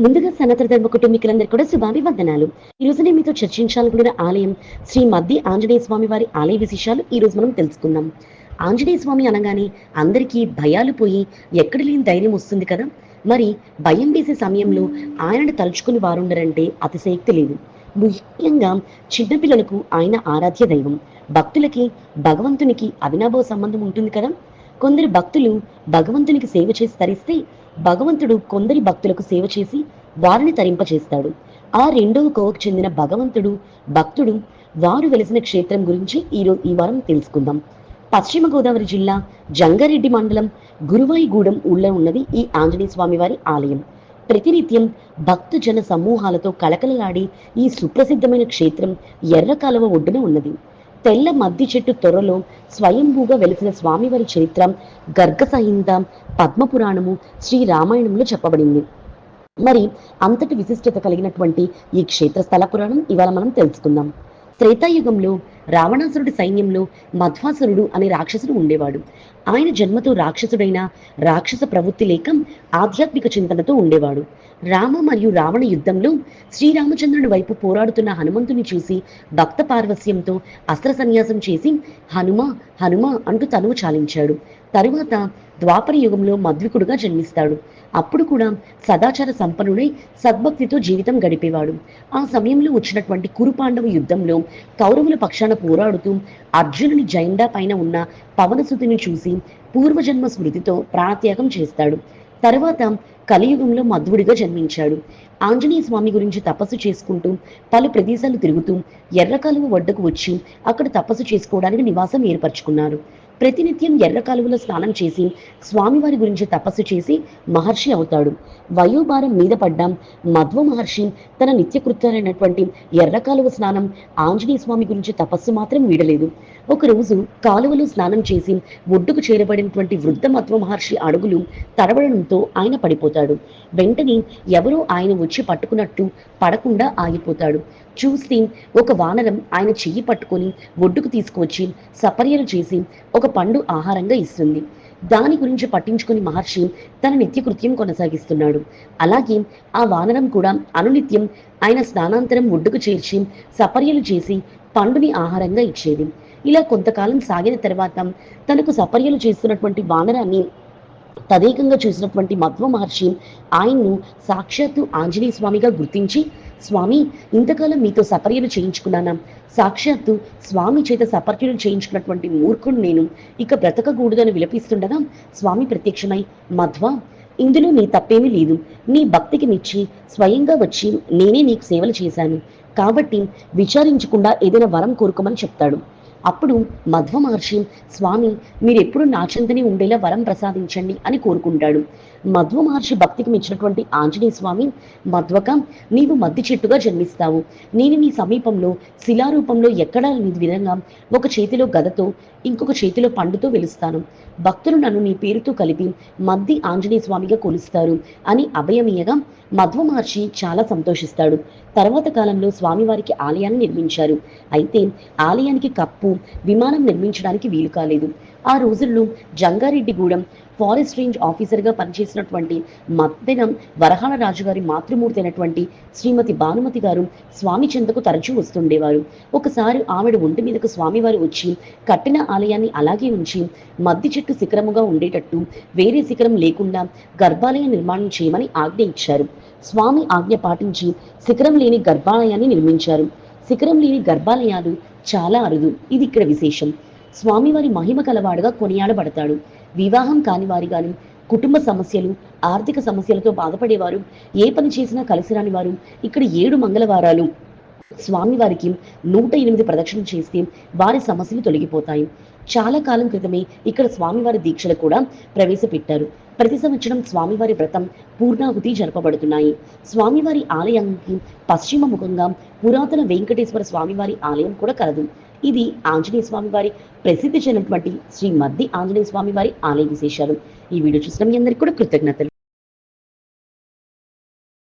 ముందుగా సనాతన ధర్మ కుటుంబీకులందరూ కూడా శుభాభివందనాలు. ఈ రోజు నేను మీతో చర్చించాలనుకున్న ఆలయం శ్రీ మద్ది ఆంజనేయ స్వామి వారి ఆలయ విశేషాలు ఈ రోజు మనం తెలుసుకుందాం. ఆంజనేయ స్వామి అనగానే అందరికీ భయాలు పోయి ఎక్కడ లేని ధైర్యం వస్తుంది కదా? మరి భయం వేసే సమయంలో ఆయనను తలుచుకుని వారుండరంటే అతిశయక్తి లేదు. ముఖ్యంగా చిన్నపిల్లలకు ఆయన ఆరాధ్య దైవం. భక్తులకి భగవంతునికి అవినాభావ సంబంధం ఉంటుంది కదా? కొందరు భక్తులు భగవంతునికి సేవ చేసి తరిస్తే భగవంతుడు కొందరి భక్తులకు సేవ చేసి వారిని తరింపచేస్తాడు. ఆ రెండవ కోవకు చెందిన భగవంతుడు భక్తుడు వారు వెలిసిన క్షేత్రం గురించి ఈరోజు ఈ వారం తెలుసుకుందాం. పశ్చిమ గోదావరి జిల్లా జంగారెడ్డి మండలం గురువాయిగూడెం ఊళ్ళో ఉన్నది ఈ ఆంజనేయ స్వామి వారి ఆలయం. ప్రతినిత్యం భక్త జన సమూహాలతో కళకళలాడి ఈ సుప్రసిద్ధమైన క్షేత్రం ఎర్ర కాలువ ఒడ్డున ఉన్నది. తెల్ల మద్ది చెట్టు త్వరలో స్వయంభూగా వెలిసిన స్వామివారి చరిత్ర గర్గ సంహిత పద్మపురాణము శ్రీ రామాయణంలో చెప్పబడింది. మరి అంతటి విశిష్టత కలిగినటువంటి ఈ క్షేత్ర స్థల పురాణం ఇవాళ మనం తెలుసుకుందాం. త్రేతాయుగంలో రావణాసురుడి సైన్యంలో మధ్వాసురుడు అనే రాక్షసుడు ఉండేవాడు. ఆయన జన్మతో రాక్షసుడైన రాక్షస ప్రవృత్తి లేక ఆధ్యాత్మిక చింతనతో ఉండేవాడు. రామ మరియు రావణ యుద్ధంలో శ్రీరామచంద్రుని వైపు పోరాడుతున్న హనుమంతుని చూసి భక్త పార్వస్యంతో అస్త్ర సన్యాసం చేసి హనుమ హనుమ అంటూ తనువు చాలించాడు. తరువాత ద్వాపర యుగంలో మద్వికుడుగా జన్మిస్తాడు. అప్పుడు కూడా సదాచార సంపన్నుడై సద్భక్తితో జీవితం గడిపేవాడు. ఆ సమయంలో వచ్చినటువంటి కురుపాండవ యుద్ధంలో కౌరవుల పక్షాన పోరాడుతూ అర్జునుని జైండా పైన ఉన్న పవనసుతిని చూసి పూర్వజన్మ స్మృతితో ప్రాణత్యాగం చేస్తాడు. తర్వాత కలియుగంలో మధ్వుడిగా జన్మించాడు. ఆంజనేయ స్వామి గురించి తపస్సు చేసుకుంటూ పలు ప్రదేశాలు తిరుగుతూ ఎర్రకాలువ వడ్డకు వచ్చి అక్కడ తపస్సు చేసుకోవడానికి నివాసం ఏర్పరచుకున్నారు. ప్రతినిత్యం ఎర్ర కాలువలో స్నానం చేసి స్వామివారి గురించి తపస్సు చేసి మహర్షి అవుతాడు. వయోభారం మీద పడ్డాం మధ్వ మహర్షి తన నిత్యకృత్యాలైనటువంటి ఎర్ర కాలువ స్నానం ఆంజనేయ స్వామి గురించి తపస్సు మాత్రం వీడలేదు. ఒకరోజు కాలువలో స్నానం చేసి ఒడ్డుకు చేరబడినటువంటి వృద్ధ మధ్వ మహర్షి అడుగులు తడబడడంతో ఆయన పడిపోతాడు వెంటనే ఎవరో ఆయన వచ్చి పట్టుకున్నట్టు పడకుండా ఆగిపోతాడు. చూస్తే ఒక వానరం ఆయన చెయ్యి పట్టుకొని ఒడ్డుకు తీసుకువచ్చి సపర్యలు చేసి ఒక పండు ఆహారంగా ఇస్తుంది. దాని గురించి పట్టించుకుని మహర్షి తన నిత్యకృత్యం కొనసాగిస్తున్నాడు. అలాగే ఆ వానరం కూడా అనునిత్యం ఆయన స్నానాంతరం ఒడ్డుకు చేర్చి సపర్యలు చేసి పండుని ఆహారంగా ఇచ్చేది. ఇలా కొంతకాలం సాగిన తర్వాత తనకు సపర్యలు చేస్తున్నటువంటి వానరాన్ని తదేకంగా చూసినటువంటి మధ్వ మహర్షి ఆయన్ను సాక్షాత్తు ఆంజనేయ స్వామిగా గుర్తించి స్వామి ఇంతకాలం మీతో సపర్యలు చేయించుకున్నానా? సాక్షాత్తు స్వామి చేత సపర్యలు చేయించుకున్నటువంటి మూర్ఖుడు నేను. ఇక బ్రతకకూడదని విలపిస్తుండగా స్వామి ప్రత్యక్షమై మధ్వ ఇందులో నీ తప్పేమీ లేదు. నీ భక్తికి మెచ్చి స్వయంగా వచ్చి నేనే నీకు సేవలు చేశాను. కాబట్టి విచారించకుండా ఏదైనా వరం కోరుకోమని చెప్తాడు. అప్పుడు మధ్వ మహర్షి స్వామి మీరెప్పుడు నా చెంతనే ఉండేలా వరం ప్రసాదించండి అని కోరుకుంటాడు. మధ్వ మహర్షి భక్తికి మెచ్చినటువంటి ఆంజనేయ స్వామి మధ్వక నీవు మద్ది చెట్టుగా జన్మిస్తావు. నేను నీ సమీపంలో శిలారూపంలో ఎక్కడా నీ విధంగా ఒక చేతిలో గదతో ఇంకొక చేతిలో పండుతో వెలుస్తాను. భక్తులు నన్ను నీ పేరుతో కలిపి మద్ది ఆంజనేయ స్వామిగా కొలుస్తారు అని అభయమీయగా మధ్వ మహర్షి చాలా సంతోషిస్తాడు. తర్వాత కాలంలో స్వామివారికి ఆలయాన్ని నిర్మించారు. అయితే ఆలయానికి కప్పు విమానం నిర్మించడానికి వీలు కాలేదు. ఆ రోజుల్లో జంగారెడ్డిగూడెం ఫారెస్ట్ రేంజ్ ఆఫీసర్గా పనిచేసినటువంటి మద్దెనం వరహాల రాజు గారి మాతృమూర్తి అయినటువంటి శ్రీమతి భానుమతి గారు స్వామి చెంతకు తరచూ వస్తుండేవారు. ఒకసారి ఆవిడ ఒంటి మీదకు స్వామివారు వచ్చి కట్టిన ఆలయాన్ని అలాగే ఉంచి మద్ది చెట్టు శిఖరముగా ఉండేటట్టు వేరే శిఖరం లేకుండా గర్భాలయ నిర్మాణం చేయమని ఆజ్ఞ ఇచ్చారు. స్వామి ఆజ్ఞ పాటించి శిఖరం లేని గర్భాలయాన్ని నిర్మించారు. శిఖరం లేని గర్భాలయాలు చాలా అరుదు. ఇది ఇక్కడ విశేషం. స్వామివారి మహిమ కలవాడుగా కొనియాడబడతాడు. వివాహం కాని వారిగాను కుటుంబ సమస్యలు ఆర్థిక సమస్యలతో బాధపడేవారు ఏ పని చేసినా కలిసి రాని వారు ఇక్కడ ఏడు మంగళవారాలు. స్వామివారికి నూట ఎనిమిది ప్రదక్షిణలు చేస్తే వారి సమస్యలు తొలగిపోతాయి. చాలా కాలం క్రితమే ఇక్కడ స్వామివారి దీక్షలు కూడా ప్రవేశపెట్టారు. ప్రతి సంవత్సరం స్వామివారి వ్రతం పూర్ణాహుతి జరపబడుతున్నాయి. స్వామివారి ఆలయానికి పశ్చిమ ముఖంగా పురాతన వెంకటేశ్వర స్వామివారి ఆలయం కూడా కలదు. ఇది ఆంజనేయ స్వామివారి ప్రసిద్ధి చెందినటువంటి శ్రీ మద్ది ఆంజనేయ స్వామి వారి ఆలయ విశేషాలు. ఈ వీడియో చూసిన మీ అందరికీ కూడా కృతజ్ఞతలు.